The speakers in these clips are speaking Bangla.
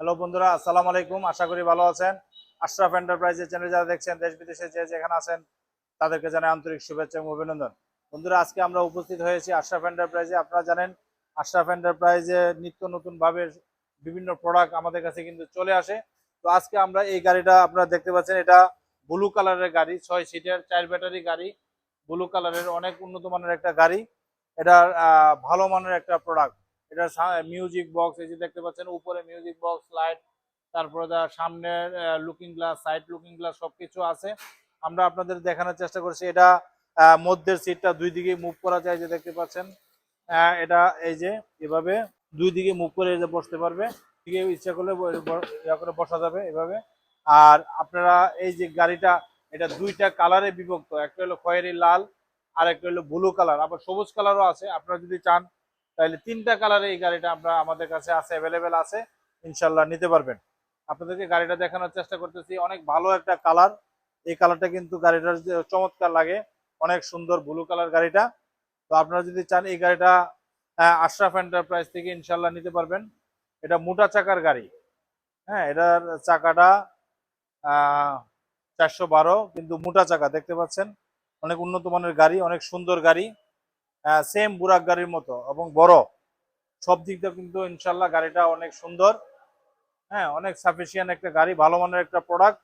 হ্যালো বন্ধুরা, আসসালামু আলাইকুম। আশা করি ভালো আছেন। আশরাফ এন্টারপ্রাইজের চ্যানেল যারা দেখছেন, দেশ বিদেশে যে যেখানে আছেন, তাদেরকে জানাই আন্তরিক শুভেচ্ছা এবং অভিনন্দন। বন্ধুরা, আজকে আমরা উপস্থিত হয়েছি আশরাফ এন্টারপ্রাইজে আপনারা জানেন, আশরাফ এন্টারপ্রাইজে নিত্য নতুন ভাবে বিভিন্ন প্রোডাক্ট আমাদের কাছে কিন্তু চলে আসে। তো আজকে আমরা এই গাড়িটা আপনারা দেখতে পাচ্ছেন, এটা ব্লু কালারের গাড়ি, ছয় সিটের চার ব্যাটারি গাড়ি। ব্লু কালারের অনেক উন্নত মানের একটা গাড়ি। এটা ভালো মানের একটা প্রোডাক্ট এটা মিউজিক বক্স এই যে দেখতে পাচ্ছেন, উপরে মিউজিক বক্স লাইট তারপরে তার সামনের looking glass side looking glass সবকিছু আছে। আমরা আপনাদের দেখানোর চেষ্টা করছি। এটা মধ্যের সিটটা দুই দিকে মুভ করা যায় যে দেখতে পাচ্ছেন। এটা এই যে, এভাবে দুই দিকে মুভ করে যে বসতে পারবে। দিকে ইচ্ছা করলে করে বসা যাবে এভাবে। আর আপনারা এই যে গাড়িটা, এটা দুইটা কালারে বিভক্ত। একটা হলো খয়েরি লাল আর একটা হলো ব্লু কালার আবার সবুজ কালারও আছে। আপনারা যদি চান তাহলে তিনটা কালারে এই গাড়িটা আমরা আমাদের কাছে আছে অ্যাভেলেবেল আছে ইনশাল্লাহ নিতে পারবেন। আপনাদেরকে গাড়িটা দেখানোর চেষ্টা করতেছি, অনেক ভালো একটা কালার এই কালারটা কিন্তু গাড়িটার চমৎকার লাগে, অনেক সুন্দর ব্লু কালার গাড়িটা। তো আপনারা যদি চান এই গাড়িটা আশরাফ এন্টারপ্রাইজ থেকে ইনশাল্লাহ নিতে পারবেন। এটা মোটা চাকার গাড়ি। হ্যাঁ এটার চাকাটা চারশো বারো, কিন্তু মোটা চাকা, দেখতে পাচ্ছেন? অনেক উন্নত মানের গাড়ি, অনেক সুন্দর গাড়ি। সেম বুরাক গাড়ির মতো এবং বড়। সব দিক দিয়ে কিন্তু ইনশাল্লাহ গাড়িটা অনেক সুন্দর। হ্যাঁ অনেক সাফিসিয়েন্ট একটা গাড়ি, ভালো মানের একটা প্রোডাক্ট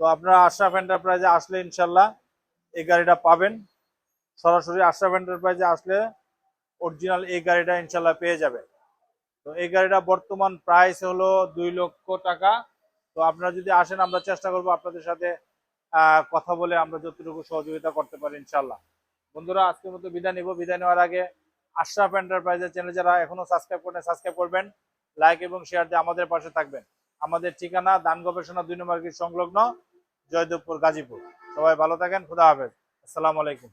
তো আপনারা আশরাফ এন্টারপ্রাইজে আসলে ইনশাল্লাহ এই গাড়িটা পাবেন। সরাসরি আশরাফ এন্টারপ্রাইজে আসলে অরিজিনাল এই গাড়িটা ইনশাল্লাহ পেয়ে যাবে তো এই গাড়িটা বর্তমান প্রাইস হলো দুই লক্ষ টাকা। তো আপনারা যদি আসেন, আমরা চেষ্টা করব আপনাদের সাথে কথা বলে আমরা যতটুকু সহযোগিতা করতে পারি ইনশাল্লাহ। বন্ধুরা, আজকের মতো বিদায় নিব। বিদায় নেওয়ার আগে আশরাফ এন্টারপ্রাইজের চ্যানেল যারা এখনও সাবস্ক্রাইব করেন সাবস্ক্রাইব করবেন লাইক এবং শেয়ার দিয়ে আমাদের পাশে থাকবেন। আমাদের ঠিকানা দান গবেষণা দুই নম্বর সংলগ্ন জয়দেবপুর গাজীপুর। সবাই ভালো থাকেন, খুদা হাফেজ। আসসালামু আলাইকুম।